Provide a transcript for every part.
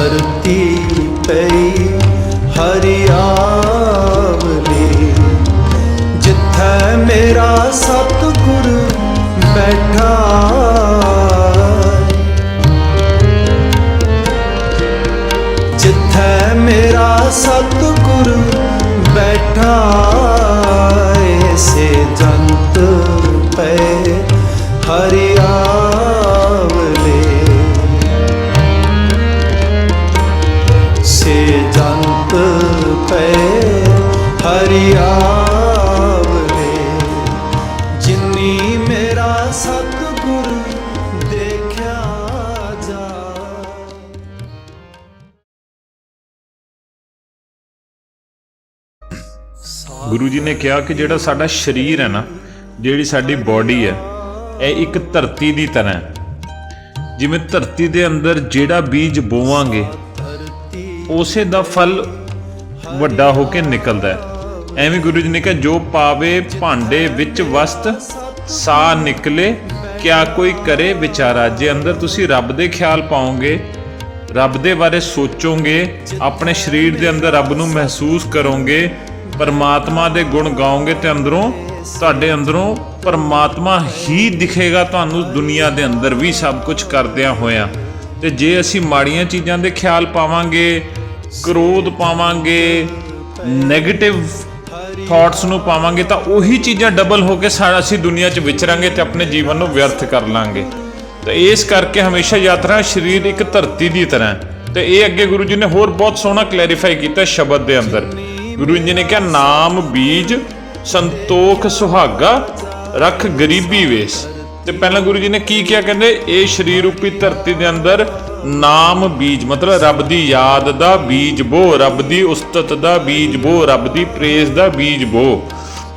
ਧਰਤੀ ਸਤਿਗੁਰ ਦੇਖਿਆ ਜਾ। ਗੁਰੂ ਜੀ ਨੇ ਕਿਹਾ ਕਿ ਜਿਹੜਾ ਸਾਡਾ ਸਰੀਰ ਹੈ ਨਾ, ਜਿਹੜੀ ਸਾਡੀ ਬਾਡੀ ਹੈ, ਇਹ ਇੱਕ ਧਰਤੀ ਦੀ ਤਰ੍ਹਾਂ ਹੈ। ਜਿਵੇਂ ਧਰਤੀ ਦੇ ਅੰਦਰ ਜਿਹੜਾ ਬੀਜ ਬੋਵਾਂਗੇ, ਉਸੇ ਦਾ ਫਲ ਵੱਡਾ ਹੋ ਕੇ ਨਿਕਲਦਾ ਹੈ। ਐਵੇਂ ਗੁਰੂ ਜੀ ਨੇ ਕਿਹਾ, ਜੋ ਪਾਵੇ ਭਾਂਡੇ ਵਿੱਚ ਵਸਤ ਸਾ ਨਿਕਲੇ, ਕਿਆ ਕੋਈ ਕਰੇ ਵਿਚਾਰਾ? ਜੇ ਅੰਦਰ ਤੁਸੀਂ ਰੱਬ ਦੇ ਖਿਆਲ ਪਾਓਗੇ, ਰੱਬ ਦੇ ਬਾਰੇ ਸੋਚੋਗੇ, ਆਪਣੇ ਸਰੀਰ ਦੇ ਅੰਦਰ ਰੱਬ ਨੂੰ ਮਹਿਸੂਸ ਕਰੋਗੇ, ਪਰਮਾਤਮਾ ਦੇ ਗੁਣ ਗਾਓਗੇ ਤੇ ਅੰਦਰੋਂ ਤੁਹਾਡੇ ਅੰਦਰੋਂ ਪਰਮਾਤਮਾ ਹੀ ਦਿਖੇਗਾ ਤੁਹਾਨੂੰ ਦੁਨੀਆ ਦੇ ਅੰਦਰ ਵੀ ਸਭ ਕੁਝ ਕਰਦਿਆਂ ਹੋਇਆਂ। ਤੇ ਜੇ ਅਸੀਂ ਮਾੜੀਆਂ ਚੀਜ਼ਾਂ ਦੇ ਖਿਆਲ ਪਾਵਾਂਗੇ, ਕ੍ਰੋਧ ਪਾਵਾਂਗੇ 네ਗੇਟਿਵ ਥਾਟਸ ਨੂੰ ਪਾਵਾਂਗੇ ਤਾਂ ਉਹੀ ਚੀਜ਼ਾਂ ਡਬਲ ਹੋ ਕੇ ਸਾਡਾ ਅਸੀਂ ਦੁਨੀਆ 'ਚ ਵਿਚਰਾਂਗੇ ਤੇ ਆਪਣੇ ਜੀਵਨ ਨੂੰ ਵਿਅਰਥ ਕਰ ਲਾਂਗੇ। ਤੇ ਇਸ ਕਰਕੇ ਹਮੇਸ਼ਾ ਯਾਤਰਾ ਸਰੀਰ ਇੱਕ ਧਰਤੀ ਦੀ ਤਰ੍ਹਾਂ ਹੈ। ਤੇ ਇਹ ਅੱਗੇ ਗੁਰੂ ਜੀ ਨੇ ਹੋਰ ਬਹੁਤ ਸੋਹਣਾ ਕਲੈਰੀਫਾਈ ਕੀਤਾ ਸ਼ਬਦ ਦੇ ਅੰਦਰ। ਗੁਰੂ ਜੀ ਨੇ ਕਿਹਾ, ਨਾਮ ਬੀਜ, ਸੰਤੋਖ ਸੁਹਾਗਾ, ਰੱਖ ਗਰੀਬੀ ਵੇਸ। ਤੇ ਪਹਿਲਾਂ ਗੁਰੂ ਜੀ ਨੇ ਕੀ ਕਿਹਾ? ਕਹਿੰਦੇ, ਇਹ ਸਰੀਰ ਰੂਪੀ ਧਰਤੀ ਦੇ ਅੰਦਰ ਨਾਮ ਬੀਜ, ਮਤਲਬ ਰੱਬ ਦੀ ਯਾਦ ਦਾ ਬੀਜ ਬੋ, ਰੱਬ ਦੀ ਉਸਤਤ ਦਾ ਬੀਜ ਬੋ, ਰੱਬ ਦੀ ਪ੍ਰੇਜ਼ ਦਾ ਬੀਜ ਬੋ।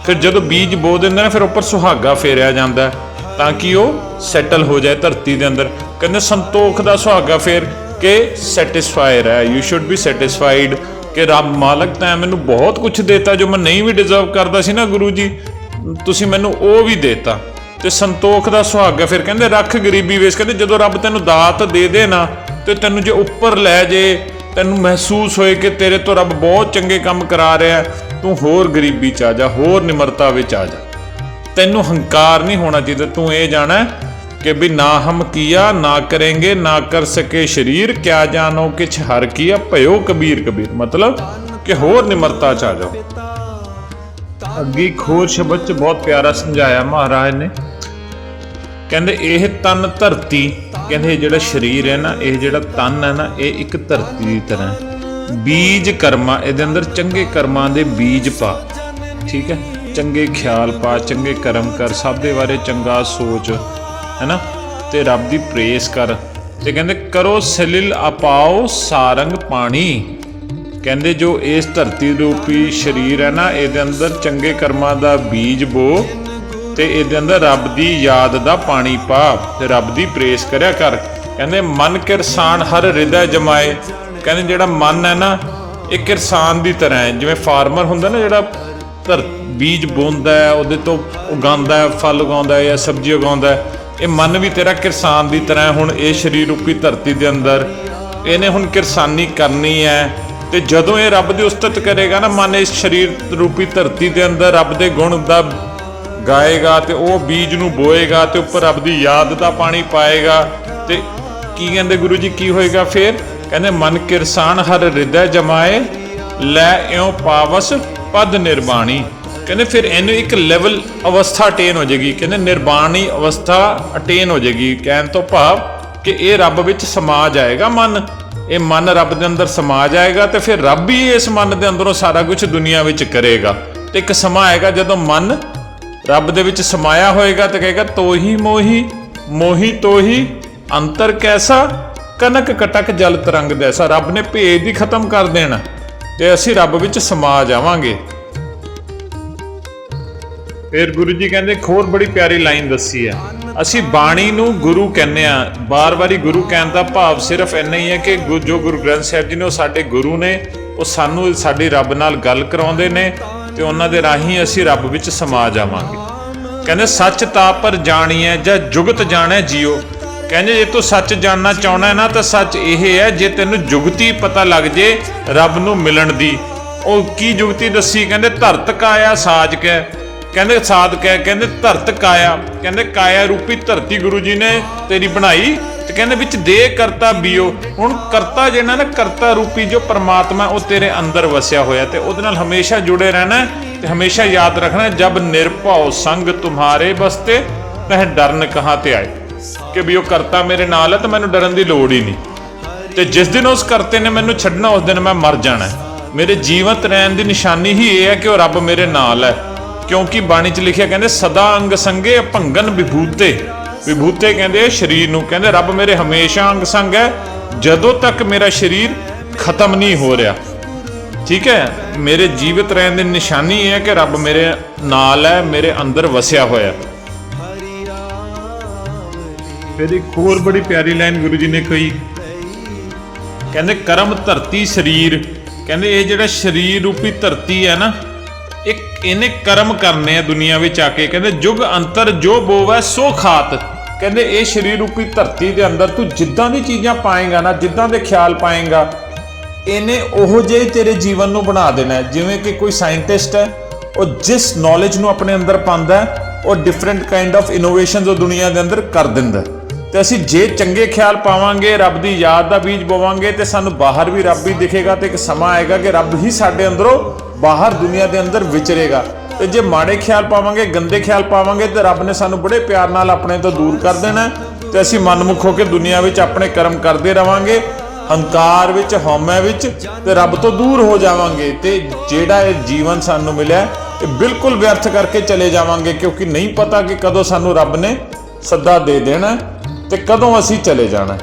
ਫਿਰ ਜਦੋਂ ਬੀਜ ਬੋ ਦਿੰਦੇ ਨੇ, ਫਿਰ ਉੱਪਰ ਸੁਹਾਗਾ ਫੇਰਿਆ ਜਾਂਦਾ ਤਾਂ ਕਿ ਉਹ ਸੈਟਲ ਹੋ ਜਾਏ ਧਰਤੀ ਦੇ ਅੰਦਰ। ਕਹਿੰਦੇ ਸੰਤੋਖ ਦਾ ਸੁਹਾਗਾ ਫੇਰ ਕਿ ਸੈਟੀਸਫਾਇਰ ਹੈ ਯੂ ਸ਼ੁੱਡ ਬੀ ਸੈਟੀਸਫਾਈਡ ਕਿ ਰੱਬ ਮਾਲਕ ਤਾਂ ਮੈਨੂੰ ਬਹੁਤ ਕੁਝ ਦੇਤਾ, ਜੋ ਮੈਂ ਨਹੀਂ ਵੀ ਡਿਜ਼ਰਵ ਕਰਦਾ ਸੀ ਨਾ ਗੁਰੂ ਜੀ। ਤੁਸੀਂ ਮੈਨੂੰ ਉਹ ਵੀ ਦੇਤਾ। ਤੇ ਸੰਤੋਖ ਦਾ ਸੁਹਾਗਾ ਫਿਰ ਕਹਿੰਦੇ, ਰੱਖ ਗਰੀਬੀ ਵੇਸ ਕਹਿੰਦੇ, ਜਦੋਂ ਰੱਬ ਤੈਨੂੰ ਦਾਤ ਦੇ ਦੇ ਨਾ, ਤੇ ਤੈਨੂੰ ਜੇ ਉੱਪਰ ਲੈ ਜੇ, ਤੈਨੂੰ ਮਹਿਸੂਸ ਹੋਏ ਕਿ ਤੇਰੇ ਤੋਂ ਰੱਬ ਬਹੁਤ ਚੰਗੇ ਕੰਮ ਕਰਾ ਰਿਹਾ ਤੂੰ ਹੋਰ ਗਰੀਬੀ ਚ ਆ ਜਾ, ਹੋਰ ਨਿਮਰਤਾ ਵਿੱਚ ਆ ਜਾ। ਤੈਨੂੰ ਹੰਕਾਰ ਨਹੀਂ ਹੋਣਾ ਚਾਹੀਦਾ। ਤੂੰ ਇਹ ਜਾਣਾ ਕਿ ਵੀ ਨਾ ਹਮ ਕੀਆ, ਨਾ ਕरेंगे ਨਾ ਕਰ ਸਕੇ ਸ਼ਰੀਰ, ਕਿਆ ਜਾਣੋ ਕਿਛ ਹਰ ਕੀਆ, ਭਇਓ ਕਬੀਰ ਕਬੀਰ। ਮਤਲਬ ਕਿ ਹੋਰ ਨਿਮਰਤਾ ਚ ਆ ਜਾਓ। ਅੱਗੇ ਇੱਕ ਸ਼ਬਦ ਚ ਬਹੁਤ ਪਿਆਰਾ ਸਮਝਾਇਆ ਮਹਾਰਾਜ ਨੇ। ਕਹਿੰਦੇ ਇਹ ਤਨ ਧਰਤੀ, ਕਹਿੰਦੇ ਇਹ ਜਿਹੜਾ ਸਰੀਰ ਹੈ ਨਾ, ਇਹ ਜਿਹੜਾ ਤਨ ਹੈ ਨਾ, ਇਹ ਇੱਕ ਧਰਤੀ ਦੀ ਤਰ੍ਹਾਂ ਬੀਜ ਕਰਮਾ, ਇਹਦੇ ਅੰਦਰ ਚੰਗੇ ਕਰਮਾਂ ਦੇ ਬੀਜ ਪਾ। ਠੀਕ ਹੈ? ਚੰਗੇ ਖਿਆਲ ਪਾ, ਚੰਗੇ ਕਰਮ ਕਰ, ਸਭ ਦੇ ਬਾਰੇ ਚੰਗਾ ਸੋਚ ਹੈਨਾ ਤੇ ਰੱਬ ਦੀ ਪ੍ਰੇਸ ਕਰ। ਤੇ ਕਹਿੰਦੇ, ਕਰੋ ਸਲਿਲ ਅਪਾਓ ਸਾਰੰਗ ਪਾਣੀ। ਕਹਿੰਦੇ, ਜੋ ਇਸ ਧਰਤੀ ਰੂਪੀ ਸਰੀਰ ਹੈ ਨਾ, ਇਹਦੇ ਅੰਦਰ ਚੰਗੇ ਕਰਮਾਂ ਦਾ ਬੀਜ ਬੋ ਤੇ ਇਹਦੇ ਅੰਦਰ ਰੱਬ ਦੀ ਯਾਦ ਦਾ ਪਾਣੀ ਪਾ ਤੇ ਰੱਬ ਦੀ ਪ੍ਰੇਸ ਕਰਿਆ ਕਰ। ਕਹਿੰਦੇ, ਮਨ ਕਿਰਸਾਨ ਹਰ ਹਿਰਦੈ ਜਮਾਏ। ਕਹਿੰਦੇ, ਜਿਹੜਾ ਮਨ ਹੈ ਨਾ, ਇਹ ਕਿਰਸਾਨ ਦੀ ਤਰ੍ਹਾਂ ਹੈ। ਜਿਵੇਂ ਫਾਰਮਰ ਹੁੰਦਾ ਨਾ, ਜਿਹੜਾ ਧਰ, ਬੀਜ ਬੋਂਦਾ ਹੈ, ਉਹਦੇ ਤੋਂ ਉਗਾਉਂਦਾ ਹੈ, ਫਲ ਉਗਾਉਂਦਾ ਹੈ ਜਾਂ ਸਬਜ਼ੀ ਉਗਾਉਂਦਾ ਹੈ। ਇਹ ਮਨ ਵੀ ਤੇਰਾ ਕਿਰਸਾਨ ਦੀ ਤਰ੍ਹਾਂ ਹੈ। ਹੁਣ ਇਹ ਸਰੀਰ ਰੂਪੀ ਧਰਤੀ ਦੇ ਅੰਦਰ, ਇਹਨੇ ਹੁਣ ਕਿਰਸਾਨੀ ਕਰਨੀ ਹੈ। ਤੇ ਜਦੋਂ ਇਹ ਰੱਬ ਦੀ ਉਸਤਤ ਕਰੇਗਾ ਨਾ, ਮਨ ਇਸ ਸਰੀਰ ਰੂਪੀ ਧਰਤੀ ਦੇ ਅੰਦਰ, ਰੱਬ ਦੇ ਗੁਣ ਦਾ ਗਾਏਗਾ ਤੇ ਉਹ ਬੀਜ ਨੂੰ ਬੋਏਗਾ ਤੇ ਉੱਪਰ ਰੱਬ ਦੀ ਯਾਦ ਦਾ ਪਾਣੀ ਪਾਏਗਾ ਤੇ ਕੀ ਕਹਿੰਦੇ ਗੁਰੂ ਜੀ, ਕੀ ਹੋਏਗਾ ਫਿਰ? ਕਹਿੰਦੇ, ਮਨ ਕਿਰਸਾਨ ਹਰ ਹਿਰਦੈ ਜਮਾਏ, ਲੈ ਇਉ ਪਾਵਸ ਪਦ ਨਿਰਵਾਣੀ ਕਹਿੰਦੇ, ਫਿਰ ਇਹਨੂੰ ਇੱਕ ਲੈਵਲ ਅਵਸਥਾ ਅਟੇਨ ਹੋ ਜਾਏਗੀ। ਕਹਿੰਦੇ ਨਿਰਵਾਣੀ ਅਵਸਥਾ ਅਟੇਨ ਹੋ ਜਾਏਗੀ। ਕਹਿਣ ਤੋਂ ਭਾਵ ਕਿ ਇਹ ਰੱਬ ਵਿੱਚ ਸਮਾ ਜਾਏਗਾ ਮਨ। ਇਹ ਮਨ ਰੱਬ ਦੇ ਅੰਦਰ ਸਮਾ ਜਾਏਗਾ ਤੇ ਫਿਰ ਰੱਬ ਹੀ ਇਸ ਮਨ ਦੇ ਅੰਦਰੋਂ ਸਾਰਾ ਕੁਝ ਦੁਨੀਆ ਵਿੱਚ ਕਰੇਗਾ। ਤੇ ਇੱਕ ਸਮਾਂ ਆਏਗਾ ਜਦੋਂ ਮਨ ਰੱਬ ਦੇ ਵਿੱਚ ਸਮਾਇਆ ਹੋਏਗਾ ਤੇ ਕਹੇਗਾ, ਤੋਹੀ ਮੋਹੀ ਮੋਹੀ ਤੋਹੀ, ਅੰਤਰ ਕੈਸਾ? ਕਨਕ ਕਟਕ ਜਲ ਤਰੰਗ ਦੈਸਾ। ਰੱਬ ਨੇ ਭੇਦ ਹੀ ਖਤਮ ਕਰ ਦੇਣਾ ਤੇ ਅਸੀਂ ਰੱਬ ਵਿੱਚ ਸਮਾ ਜਾਵਾਂਗੇ। ਫਿਰ ਗੁਰੂ ਜੀ ਕਹਿੰਦੇ ਇੱਕ ਹੋਰ ਬੜੀ ਪਿਆਰੀ ਲਾਈਨ ਦੱਸੀ ਹੈ। ਅਸੀਂ ਬਾਣੀ ਨੂੰ ਗੁਰੂ ਕਹਿੰਦੇ ਆ ਬਾਰ-ਬਾਰੀ ਗੁਰੂ ਕਹਿਣ ਦਾ ਭਾਵ ਸਿਰਫ ਇੰਨਾ ਹੀ ਹੈ ਕਿ ਗੁ- ਜੋ ਗੁਰੂ ਗ੍ਰੰਥ ਸਾਹਿਬ ਜੀ ਨੇ ਉਹ ਸਾਡੇ ਗੁਰੂ ਨੇ, ਉਹ ਸਾਨੂੰ, ਸਾਡੀ ਰੱਬ ਨਾਲ ਗੱਲ ਕਰਾਉਂਦੇ ਨੇ ਤੇ ਉਹਨਾਂ ਦੇ ਰਾਹੀਂ ਅਸੀਂ ਰੱਬ ਵਿੱਚ ਸਮਾ ਜਾਵਾਂਗੇ। ਕਹਿੰਦੇ, ਸੱਚ ਤਾ ਪਰ ਜਾਣੀਐ ਜਾਂ ਜੁਗਤ ਜਾਣੈ ਜੀਓ। ਕਹਿੰਦੇ, ਜੇ ਤੂੰ ਸੱਚ ਜਾਣਨਾ ਚਾਹਣਾ ਹੈ ਨਾ, ਤਾਂ ਸੱਚ ਇਹ ਹੈ, ਜੇ ਤੈਨੂੰ ਜੁਗਤੀ ਪਤਾ ਲੱਗ ਜੇ ਰੱਬ ਨੂੰ ਮਿਲਣ ਦੀ। ਉਹ ਕੀ ਜੁਗਤੀ ਦੱਸੀ? ਕਹਿੰਦੇ, ਧਰਤ ਕਾਇਆ ਸਾਜ ਕੈ। ਕਹਿੰਦੇ ਸਾਧ ਕੈ ਕਹਿੰਦੇ ਧਰਤ ਕਾਇਆ ਕਹਿੰਦੇ ਕਾਇਆ ਰੂਪੀ ਧਰਤੀ ਗੁਰੂ ਜੀ ਨੇ ਤੇਰੀ ਬਣਾਈ ਤੇ ਕਹਿੰਦੇ ਵਿੱਚ ਦੇ ਕਰਤਾ ਬੀਓ। ਹੁਣ ਕਰਤਾ ਜਿਹੜਾ ਨਾ ਕਰਤਾ ਰੂਪੀ ਜੋ ਪਰਮਾਤਮਾ ਉਹ ਤੇਰੇ ਅੰਦਰ ਵਸਿਆ ਹੋਇਆ ਤੇ ਉਹਦੇ ਨਾਲ ਹਮੇਸ਼ਾ ਜੁੜੇ ਰਹਿਣਾ ਹੈ ਤੇ ਹਮੇਸ਼ਾ ਯਾਦ ਰੱਖਣਾ ਹੈ, ਜਬ ਨਿਰਭਉ ਸੰਗ ਤੁਮਹਾਰੇ ਬਸਤੇ ਤਹ ਡਰਨ ਕਹਾਂ ਤੇ ਆਏ। ਕਿ ਵੀ ਉਹ ਕਰਤਾ ਮੇਰੇ ਨਾਲ ਹੈ ਤਾਂ ਮੈਨੂੰ ਡਰਨ ਦੀ ਲੋੜ ਹੀ ਨਹੀਂ। ਤੇ ਜਿਸ ਦਿਨ ਉਸ ਕਰਤੇ ਨੇ ਮੈਨੂੰ ਛੱਡਣਾ ਉਸ ਦਿਨ ਮੈਂ ਮਰ ਜਾਣਾ। ਮੇਰੇ ਜੀਵਤ ਰਹਿਣ ਦੀ ਨਿਸ਼ਾਨੀ ਹੀ ਇਹ ਹੈ ਕਿ ਉਹ ਰੱਬ ਮੇਰੇ ਨਾਲ ਹੈ। ਕਿਉਂਕਿ ਬਾਣੀ 'ਚ ਲਿਖਿਆ ਕਹਿੰਦੇ ਸਦਾ ਅੰਗ ਸੰਗੇ ਭੰਗਨ ਵਿਭੂਤੇ। ਵਿਭੂਤੇ ਕਹਿੰਦੇ ਸਰੀਰ ਨੂੰ ਕਹਿੰਦੇ ਰੱਬ ਮੇਰੇ ਹਮੇਸ਼ਾ ਅੰਗ ਸੰਗ ਹੈ। ਜਦੋਂ ਤੱਕ ਮੇਰਾ ਸਰੀਰ ਖਤਮ ਨਹੀਂ ਹੋ ਰਿਹਾ। ਠੀਕ ਹੈ? ਮੇਰੇ ਜੀਵਤ ਰਹਿਣ ਦੀ ਨਿਸ਼ਾਨੀ ਇਹ ਹੈ ਕਿ ਰੱਬ ਮੇਰੇ ਨਾਲ ਹੈ ਮੇਰੇ ਅੰਦਰ ਵਸਿਆ ਹੋਇਆ ਹੈ। ਫਿਰ ਇੱਕ ਹੋਰ ਬੜੀ ਪਿਆਰੀ ਲਾਈਨ ਗੁਰੂ ਜੀ ਨੇ ਕਹੀ। ਕਹਿੰਦੇ ਕਰਮ ਧਰਤੀ ਸਰੀਰ। ਕਹਿੰਦੇ ਇਹ ਜਿਹੜਾ ਸਰੀਰ ਰੂਪੀ ਧਰਤੀ ਹੈ ਨਾ ਇੱਕ ਇਹਨੇ ਕਰਮ ਕਰਨੇ ਆ ਦੁਨੀਆ ਵਿੱਚ ਆ ਕੇ। ਕਹਿੰਦੇ, ਜੁਗ ਅੰਤਰ ਜੋ ਬੋਵੈ, ਸੋ ਖਾਤ। ਕਹਿੰਦੇ, ਇਹ ਸਰੀਰ ਰੂਪੀ ਧਰਤੀ ਦੇ ਅੰਦਰ ਤੂੰ ਜਿੱਦਾਂ ਦੀ ਚੀਜ਼ਾਂ ਪਾਏਗਾ ਨਾ, ਜਿੱਦਾਂ ਦੇ ਖਿਆਲ ਪਾਏਗਾ, ਇਹਨੇ ਉਹੋ ਜਿਹੇ ਤੇਰੇ ਜੀਵਨ ਨੂੰ ਬਣਾ ਦੇਣਾ ਹੈ। ਜਿਵੇਂ ਕਿ ਕੋਈ ਸਾਇੰਟਿਸਟ ਹੈ, ਉਹ ਜਿਸ ਨੌਲੇਜ ਨੂੰ ਆਪਣੇ ਅੰਦਰ ਪਾਉਂਦਾ ਹੈ, ਉਹ ਡਿਫਰੈਂਟ ਕਾਈਂਡ ਆਫ ਇਨੋਵੇਸ਼ਨਸ ਉਹ ਦੁਨੀਆ ਦੇ ਅੰਦਰ ਕਰ ਦਿੰਦਾ ਹੈ। ਤੇ ਅਸੀਂ ਜੇ ਚੰਗੇ ਖਿਆਲ ਪਾਵਾਂਗੇ, ਰੱਬ ਦੀ ਯਾਦ ਦਾ ਬੀਜ ਬਵਾਂਗੇ ਤੇ ਸਾਨੂੰ ਬਾਹਰ ਵੀ ਰੱਬ ਹੀ ਦਿਖੇਗਾ ਤੇ ਇੱਕ ਸਮਾਂ ਆਏਗਾ ਕਿ ਰੱਬ ਹੀ ਸਾਡੇ ਅੰਦਰੋਂ ਬਾਹਰ ਦੁਨੀਆ ਦੇ ਅੰਦਰ ਵਿਚਰੇਗਾ। ਤੇ ਜੇ ਮਾੜੇ ਖਿਆਲ ਪਾਵਾਂਗੇ, ਗੰਦੇ ਖਿਆਲ ਪਾਵਾਂਗੇ ਤੇ ਰੱਬ ਨੇ ਸਾਨੂੰ ਬੜੇ ਪਿਆਰ ਨਾਲ ਆਪਣੇ ਤੋਂ ਦੂਰ ਕਰ ਦੇਣਾ। ਹੈ ਤੇ ਅਸੀਂ ਮਨਮੁਖ ਹੋ ਕੇ ਦੁਨੀਆ ਵਿੱਚ ਆਪਣੇ ਕਰਮ ਕਰਦੇ ਰਵਾਂਗੇ, ਹੰਕਾਰ ਵਿੱਚ, ਹਉਮੈ ਵਿੱਚ ਤੇ ਰੱਬ ਤੋਂ ਦੂਰ ਹੋ ਜਾਵਾਂਗੇ। ਤੇ ਜਿਹੜਾ ਇਹ ਜੀਵਨ ਸਾਨੂੰ ਮਿਲਿਆ, ਇਹ ਬਿਲਕੁਲ ਵਿਅਰਥ ਕਰਕੇ ਚਲੇ ਜਾਵਾਂਗੇ ਕਿਉਂਕਿ ਨਹੀਂ ਪਤਾ ਕਿ ਕਦੋਂ ਸਾਨੂੰ ਰੱਬ ਨੇ ਸੱਦਾ ਦੇ ਦੇਣਾ। ਤੇ ਕਦੋਂ ਅਸੀਂ ਚਲੇ ਜਾਣਾ